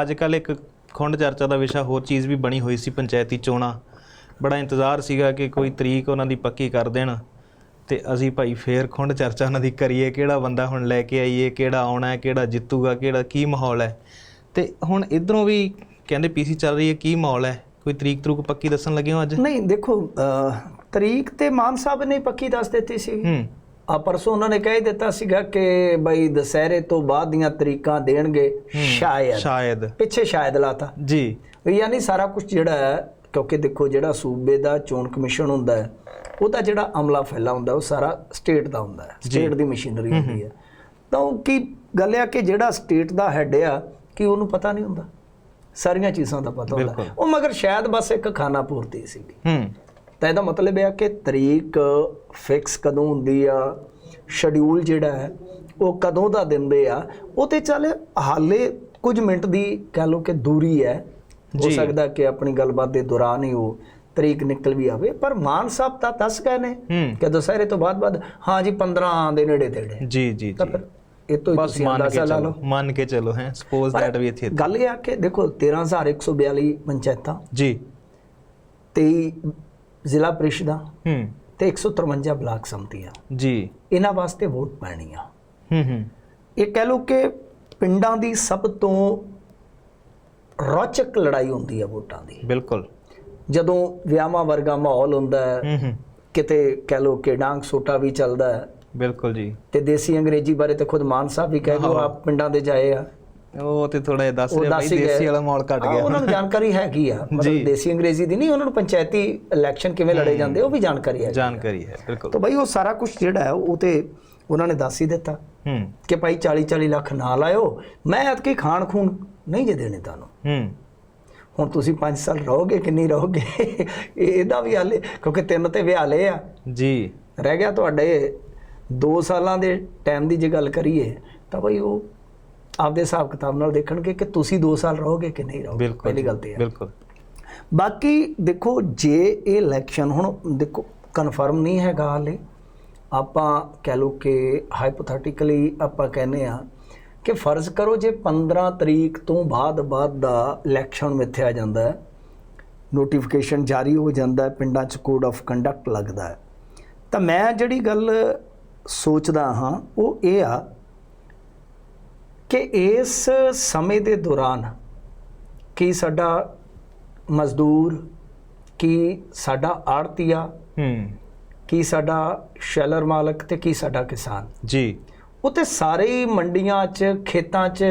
ਅੱਜ ਕੱਲ ਇੱਕ ਖੁੰਡ ਚਰਚਾ ਦਾ ਵਿਸ਼ਾ ਹੋਰ ਚੀਜ਼ ਵੀ ਬਣੀ ਹੋਈ ਸੀ ਪੰਚਾਇਤੀ ਚੋਣਾਂ। ਬੜਾ ਇੰਤਜ਼ਾਰ ਸੀਗਾ ਕਿ ਕੋਈ ਤਰੀਕ ਉਹਨਾਂ ਦੀ ਪੱਕੀ ਕਰ ਦੇਣ। ਤੇ ਅਸੀਂ ਭਾਈ ਫੇਰ ਖੁੰਡ ਚਰਚਾ ਉਹਨਾਂ ਦੀ ਕਰੀਏ ਕਿਹੜਾ ਬੰਦਾ ਹੁਣ ਲੈ ਕੇ ਆਈਏ ਕਿਹੜਾ ਆਉਣਾ ਹੈ ਕਿਹੜਾ ਜਿੱਤੂਗਾ ਕਿਹੜਾ ਕੀ ਮਾਹੌਲ ਹੈ। ਤੇ ਹੁਣ ਇਧਰੋਂ ਵੀ ਕਹਿੰਦੇ ਪੀਸੀ ਚੱਲ ਰਹੀ ਹੈ ਕੀ ਮਾਹੌਲ ਹੈ? ਕੋਈ ਤਰੀਕ ਤਰੂਕ ਪੱਕੀ ਦੱਸਣ ਲੱਗੇ ਹੋ ਅੱਜ? ਨਹੀਂ ਦੇਖੋ ਤਰੀਕ ਤੇ ਮਾਨ ਸਾਹਿਬ ਨੇ ਪੱਕੀ ਦੱਸ ਦਿੱਤੀ ਸੀ। ਹੂੰ। ਆ ਪਰਸੋਂ ਉਹਨਾਂ ਨੇ ਕਹਿ ਦਿੱਤਾ ਸੀਗਾ ਕਿ ਬਈ ਦੁਸਹਿਰੇ ਤੋਂ ਬਾਅਦ ਦੀਆਂ ਤਰੀਕਾਂ ਦੇਣਗੇ ਸ਼ਾਇਦ। ਸ਼ਾਇਦ। ਪਿੱਛੇ ਸ਼ਾਇਦ ਲਾਤਾ। ਜੀ। ਯਾਨੀ ਸਾਰਾ ਕੁਝ ਜਿਹੜਾ ਹੈ ਕਿਉਂਕਿ ਦੇਖੋ ਜਿਹੜਾ ਸੂਬੇ ਦਾ ਚੋਣ ਕਮਿਸ਼ਨ ਹੁੰਦਾ ਹੈ ਉਹਦਾ ਜਿਹੜਾ ਅਮਲਾ ਫੈਲਾ ਹੁੰਦਾ ਉਹ ਸਾਰਾ ਸਟੇਟ ਦਾ ਹੁੰਦਾ ਹੈ ਸਟੇਟ ਦੀ ਮਸ਼ੀਨਰੀ ਹੁੰਦੀ ਹੈ। ਤਾਂ ਕੀ ਗੱਲ ਆ ਕਿ ਜਿਹੜਾ ਸਟੇਟ ਦਾ ਹੈੱਡ ਆ ਕਿ ਉਹਨੂੰ ਪਤਾ ਨਹੀਂ ਹੁੰਦਾ? ਸਾਰੀਆਂ ਚੀਜ਼ਾਂ ਦਾ ਪਤਾ ਹੁੰਦਾ। ਉਹ ਮਗਰ ਸ਼ਾਇਦ ਬਸ ਇੱਕ ਖਾਨਾ ਪੂਰਤੀ ਸੀਗੀ। ਹੂੰ। ਤਾਂ ਇਹਦਾ ਮਤਲਬ ਇਹ ਆ ਕਿ ਤਰੀਕ ਫਿਕਸ ਕਦੋਂ ਹੁੰਦੀ ਆ? ਸ਼ਡਿਊਲ ਜਿਹੜਾ ਹੈ ਉਹ ਕਦੋਂ ਦਾ ਦਿੰਦੇ ਆ? ਉਹ ਤੇ ਚੱਲ ਹਾਲੇ ਕੁਝ ਮਿੰਟ ਦੀ ਕਹਿ ਲਓ ਕਿ ਦੂਰੀ ਹੈ। ਹੋ। ਸਕਦਾ ਕਿ ਆਪਣੀ ਗੱਲਬਾਤ ਦੇ ਦੌਰਾਨ ਹੀ ਉਹ ਤਰੀਕ ਨਿਕਲ ਵੀ ਆਵੇ ਪਰ ਮਾਨ ਸਾਹਿਬ ਤਾਂ ਦੱਸ ਗਏ ਨੇ ਕਿ ਦੁਸਹਿਰੇ ਤੋਂ ਬਾਅਦ ਬਾਅਦ ਹਾਂ ਜੀ 15 ਦੇ ਨੇੜੇ ਤੇੜੇ ਜੀ ਜੀ ਜੀ। ਇਹ ਤੋਂ ਤੁਸੀਂ ਅੰਦਾਜ਼ਾ ਲਾ ਲਓ। ਮੰਨ ਕੇ ਚਲੋ ਹੈ ਸਪੋਜ਼ ਦੈਟ ਵੀ ਇੱਥੇ ਗੱਲ ਇਹ ਆ ਕਿ ਦੇਖੋ 13142 ਪੰਚਾਇਤਾਂ। ਜੀ। 23 ਜ਼ਿਲ੍ਹਾ ਪ੍ਰੀਸ਼ਦਾਂ ਹੂੰ। ਤੇ 153 ਬਲਾਕ ਸੰਮਤੀਆਂ ਜੀ। ਇਹਨਾਂ ਵਾਸਤੇ ਵੋਟ ਪੈਣੀ ਆ। ਹੂੰ ਹੂੰ। ਇਹ ਕਹਿ ਲਓ ਕਿ ਪਿੰਡਾਂ ਦੀ ਸਭ ਤੋਂ ਰੌਚਕ ਲੜਾਈ ਹੁੰਦੀ ਹੈ ਵੋਟਾਂ ਦੀ। ਬਿਲਕੁਲ। ਜਦੋਂ ਵਿਆਹਾਂ ਵਰਗਾ ਮਾਹੌਲ ਹੁੰਦਾ ਹੈ ਹੂੰ ਹੂੰ। ਕਿਤੇ ਕਹਿ ਲਓ ਕਿ ਡਾਂਗ ਸੋਟਾ ਵੀ ਚੱਲਦਾ ਹੈ। ਬਿਲਕੁਲ ਜੀ। ਤੇ ਦੇਸੀ ਅੰਗਰੇਜ਼ੀ ਬਾਰੇ ਤੇ ਖੁਦ ਮਾਨ ਸਾਹਿਬ ਵੀ ਕਹਿ ਦਿਓ ਆਪ ਪਿੰਡਾਂ ਦੇ ਜਾਏ ਆ। ਉਹ ਤੇ ਥੋੜਾ ਜਿਹਾ ਦੱਸ ਰਿਹਾ ਭਾਈ ਦੱਸ ਹੀ। ਵਾਲਾ ਮਾਹੌਲ ਘਟ ਹਾਂ, ਗਿਆ। ਉਹਨਾਂ ਨੂੰ ਜਾਣਕਾਰੀ ਹੈਗੀ ਆ। ਮਤਲਬ ਦੇਸੀ ਅੰਗਰੇਜ਼ੀ ਦੀ ਨਹੀਂ ਉਹਨਾਂ ਨੂੰ ਪੰਚਾਇਤੀ ਇਲੈਕਸ਼ਨ ਕਿਵੇਂ ਲੜੇ ਜਾਂਦੇ ਉਹ ਵੀ ਜਾਣਕਾਰੀ ਹੈ ਜਾਣਕਾਰੀ ਹੈ ਬਿਲਕੁਲ। ਤਾਂ ਬਈ ਉਹ ਸਾਰਾ ਕੁਝ ਜਿਹੜਾ ਹੈ ਉਹ ਤੇ ਉਹਨਾਂ ਨੇ ਦੱਸ ਹੀ ਦਿੱਤਾ ਹੂੰ। ਕਿ ਭਾਈ 40 40 ਲੱਖ ਨਾ ਲਾਇਓ। ਮੈਂ ਐਤਕੀ ਖਾਣ ਖੂਨ ਨਹੀਂ ਜੇ ਦੇਣੇ ਤੁਹਾਨੂੰ। ਹੂੰ। ਹੁਣ ਤੁਸੀਂ 5 ਸਾਲ ਰਹੋਗੇ ਕਿ ਨਹੀਂ ਰਹੋਗੇ? ਇਹ- ਇਹਦਾ ਵੀ ਹਾਲੇ ਕਿਉਂਕਿ ਤਿੰਨ ਤੇ ਵਿਹਾਲੇ ਆ। ਜੀ। ਰਹਿ ਗਿਆ ਤੁਹਾਡੇ 2 ਸਾਲਾਂ ਦੇ ਟਾਈਮ ਦੀ ਜੇ ਗੱਲ ਕਰੀਏ ਤਾਂ ਭਾਈ ਉਹ ਆਪਦੇ ਹਿਸਾਬ ਕਿਤਾਬ ਨਾਲ ਦੇਖਣਗੇ ਕਿ ਤੁਸੀਂ 2 ਸਾਲ ਰਹੋਗੇ ਕਿ ਨਹੀਂ ਰਹੋਗੇ। ਪਹਿਲੀ ਗੱਲ ਤੇ ਹੈ ਬਿਲਕੁਲ। ਬਾਕੀ ਦੇਖੋ ਜੇ ਇਹ ਇਲੈਕਸ਼ਨ ਹੁਣ ਦੇਖੋ ਕਨਫਰਮ ਨਹੀਂ ਹੈਗਾ ਹਾਲੇ। ਆਪਾਂ ਕਹਿ ਲਓ ਕਿ ਹਾਈਪੋਥੈਟਿਕਲੀ ਆਪਾਂ ਕਹਿੰਦੇ ਆ ਕਿ ਫਰਜ਼ ਕਰੋ ਜੇ 15 ਤਰੀਕ ਤੋਂ ਬਾਅਦ ਬਾਅਦ ਦਾ ਇਲੈਕਸ਼ਨ ਮਿੱਥਿਆ ਜਾਂਦਾ ਹੈ ਨੋਟੀਫਿਕੇਸ਼ਨ ਜਾਰੀ ਹੋ ਜਾਂਦਾ ਹੈ ਪਿੰਡਾਂ 'ਚ ਕੋਡ ਆਫ ਕੰਡਕਟ ਲੱਗਦਾ ਹੈ। ਤਾਂ ਮੈਂ ਜਿਹੜੀ ਗੱਲ ਸੋਚਦਾ ਹਾਂ ਉਹ ਇਹ ਆ ਕਿ ਇਸ ਸਮੇਂ ਦੇ ਦੌਰਾਨ ਕੀ ਸਾਡਾ ਮਜ਼ਦੂਰ ਕੀ ਸਾਡਾ ਆੜਤੀਆ ਹੂੰ। ਕੀ ਸਾਡਾ ਸ਼ੈਲਰ ਮਾਲਕ ਤੇ ਕੀ ਸਾਡਾ ਕਿਸਾਨ? ਜੀ। ਉਹ ਤੇ ਸਾਰੇ ਹੀ ਮੰਡੀਆਂ 'ਚ ਖੇਤਾਂ 'ਚ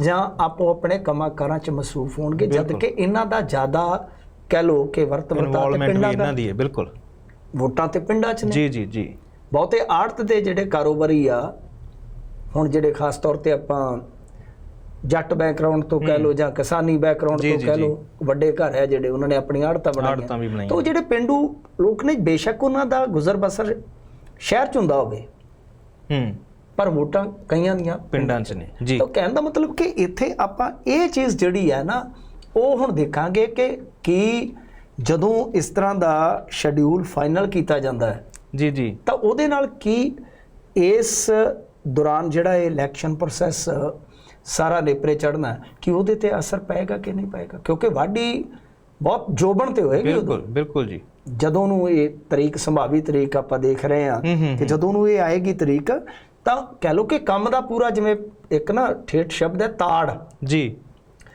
ਜਾਂ ਆਪੋ ਆਪਣੇ ਕੰਮਾਂ ਕਾਰਾਂ 'ਚ ਮਸਰੂਫ ਹੋਣਗੇ ਜਦ। ਕਿ ਇਹਨਾਂ ਦਾ ਜ਼ਿਆਦਾ ਕਹਿ ਲੋ ਕਿ ਵਰਤ ਵਰਤਾ ਤੇ ਪਿੰਡਾਂ ਇਹਨਾਂ ਦਾ ਦੀ ਹੈ ਬਿਲਕੁਲ। ਵੋਟਾਂ ਤੇ ਪਿੰਡਾਂ 'ਚ ਨੇ। ਜੀ ਜੀ ਜੀ। ਬਹੁਤੇ ਆੜਤ ਦੇ ਜਿਹੜੇ ਕਾਰੋਬਾਰੀ ਆ ਹੁਣ ਜਿਹੜੇ ਖਾਸ ਤੌਰ ਤੇ ਆਪਾਂ ਜੱਟ ਬੈਕਗ੍ਰਾਉਂਡ ਤੋਂ ਕਹਿ ਲੋ ਜਾਂ ਕਿਸਾਨੀ ਬੈਕਗ੍ਰਾਉਂਡ ਤੋਂ ਕਹਿ। ਲੋ ਵੱਡੇ ਘਰ ਹੈ ਜਿਹੜੇ ਉਹਨਾਂ ਨੇ ਆਪਣੀ ਆੜਤਾਂ ਬਣਾਈਆਂ। ਤਾਂ ਜਿਹੜੇ ਪਿੰਡੂ ਲੋਕ ਨੇ ਬੇਸ਼ੱਕ ਉਹਨਾਂ ਦਾ ਗੁਜ਼ਰ ਬਸਰ ਸ਼ਹਿਰ ਚ ਹੁੰਦਾ ਹੋਵੇ। ਹੂੰ। ਪਰ ਵੋਟਾਂ ਕਈਆਂ ਦੀਆਂ ਪਿੰਡਾਂ 'ਚ ਨੇ। ਜੀ। ਤਾਂ ਕਹਿਣ ਦਾ ਮਤਲਬ ਕਿ ਇੱਥੇ ਆਪਾਂ ਇਹ ਚੀਜ਼ ਜਿਹੜੀ ਹੈ ਨਾ ਉਹ ਹੁਣ ਦੇਖਾਂਗੇ ਕਿ ਕੀ ਜਦੋਂ ਇਸ ਤਰ੍ਹਾਂ ਦਾ ਸ਼ਡਿਊਲ ਫਾਈਨਲ ਕੀਤਾ ਜਾਂਦਾ ਹੈ ਜੀ ਜੀ। ਤਾਂ ਉਹਦੇ ਨਾਲ ਕੀ ਇਸ ਦੌਰਾਨ ਜਿਹੜਾ ਇਹ ਇਲੈਕਸ਼ਨ ਪ੍ਰੋਸੈਸ ਸਾਰਾ ਨੇਪਰੇ ਚੜਨਾ ਕਿ ਉਹਦੇ ਤੇ ਅਸਰ ਪਏਗਾ ਕਿ ਨਹੀਂ ਪਏਗਾ? ਕਿਉਂਕਿ ਵਾਢੀ ਬਹੁਤ ਜੋਬਣ ਤੇ ਹੋਏਗੀ। ਬਿਲਕੁਲ ਬਿਲਕੁਲ ਜੀ। ਜਦੋਂ ਨੂੰ ਇਹ ਤਰੀਕ ਸੰਭਾਵੀ ਤਰੀਕ ਆਪਾਂ ਦੇਖ ਰਹੇ ਹੂੰ, ਕਿ ਜਦੋਂ ਨੂੰ ਇਹ ਆਏਗੀ ਤਰੀਕ ਤਾਂ ਕਹਿ ਲਓ ਕਿ ਕੰਮ ਦਾ ਪੂਰਾ ਜਿਵੇਂ ਇੱਕ ਨਾ ਠੇਠ ਸ਼ਬਦ ਹੈ ਤਾੜ। ਜੀ।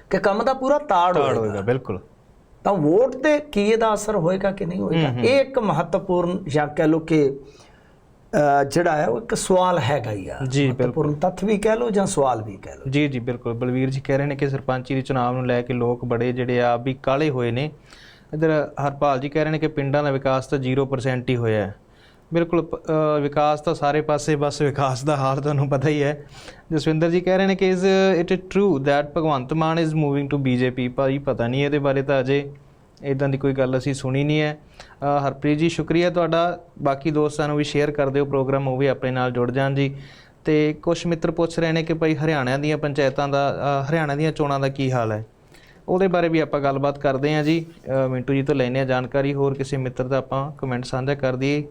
ਕਿ ਕੰਮ ਦਾ ਪੂਰਾ ਤਾੜ ਹੋਏਗਾ ਬਿਲਕੁਲ। ਤਾਂ ਵੋਟ ਤੇ ਕੀ ਇਹਦਾ ਅਸਰ ਹੋਏਗਾ ਕਿ ਨਹੀਂ ਹੋਏਗਾ? ਇਹ ਇੱਕ ਮਹੱਤਵਪੂਰਨ ਜਾਂ ਕਹਿ ਲਓ ਕਿ ਜਿਹੜਾ ਹੈ ਉਹ ਇੱਕ ਸਵਾਲ ਹੈਗਾ ਹੀ ਆ। ਜੀ, ਬਿਲਕੁਲ। ਤੱਥ ਵੀ ਕਹਿ ਲਓ ਜਾਂ ਸਵਾਲ ਵੀ ਕਹਿ ਲਓ? ਜੀ ਜੀ ਬਿਲਕੁਲ। ਬਲਵੀਰ ਜੀ ਕਹਿ ਰਹੇ ਨੇ ਕਿ ਸਰਪੰਚੀ ਦੇ ਚੁਣਾਵ ਨੂੰ ਲੈ ਕੇ ਲੋਕ ਬੜੇ ਜਿਹੜੇ ਆ ਵੀ ਕਾਲੇ ਹੋਏ ਨੇ। ਇਧਰ ਹਰਪਾਲ ਜੀ ਕਹਿ ਰਹੇ ਨੇ ਕਿ ਪਿੰਡਾਂ ਦਾ ਵਿਕਾਸ ਤਾਂ 0% ਹੀ ਹੋਇਆ ਹੈ। ਬਿਲਕੁਲ ਵਿਕਾਸ ਤਾਂ ਸਾਰੇ ਪਾਸੇ ਬਸ ਵਿਕਾਸ ਦਾ ਹਾਲ ਤੁਹਾਨੂੰ ਪਤਾ ਹੀ ਹੈ। ਜਸਵਿੰਦਰ ਜੀ ਕਹਿ ਰਹੇ ਨੇ ਕਿ is it true that Bhagwant Mann is moving to BJP ਭਾਈ ਪਤਾ ਨਹੀਂ ਇਹਦੇ ਬਾਰੇ ਤਾਂ ਅਜੇ। ਇਦਾਂ ਦੀ ਕੋਈ ਗੱਲ ਅਸੀਂ ਸੁਣੀ ਨਹੀਂ ਹੈ। ਹਰਪ੍ਰੀਤ ਜੀ, ਸ਼ੁਕਰੀਆ ਤੁਹਾਡਾ। ਬਾਕੀ ਦੋਸਤਾਂ ਨੂੰ ਵੀ ਸ਼ੇਅਰ ਕਰ ਦਿਓ ਪ੍ਰੋਗਰਾਮ ਉਹ ਵੀ ਆਪਣੇ ਨਾਲ ਜੁੜ ਜਾਣ ਜੀ। ਤੇ ਕੁਝ ਮਿੱਤਰ ਪੁੱਛ ਰਹੇ ਨੇ ਕਿ ਭਾਈ ਹਰਿਆਣਾ ਦੀਆਂ ਪੰਚਾਇਤਾਂ ਦਾ ਹਰਿਆਣਾ ਦੀਆਂ ਚੋਣਾਂ ਦਾ ਕੀ ਹਾਲ ਹੈ? ਉਹਦੇ ਬਾਰੇ ਵੀ ਆਪਾਂ ਗੱਲਬਾਤ ਕਰਦੇ ਹਾਂ ਜੀ। ਮਿੰਟੂ ਜੀ ਤੋਂ ਲੈਣੇ ਆ ਜਾਣਕਾਰੀ। ਹੋਰ ਕਿਸੇ ਮਿੱਤਰ ਦਾ ਆਪਾਂ ਕਮੈਂਟ ਸਾਂਝਾ ਕਰ ਦਈਏ।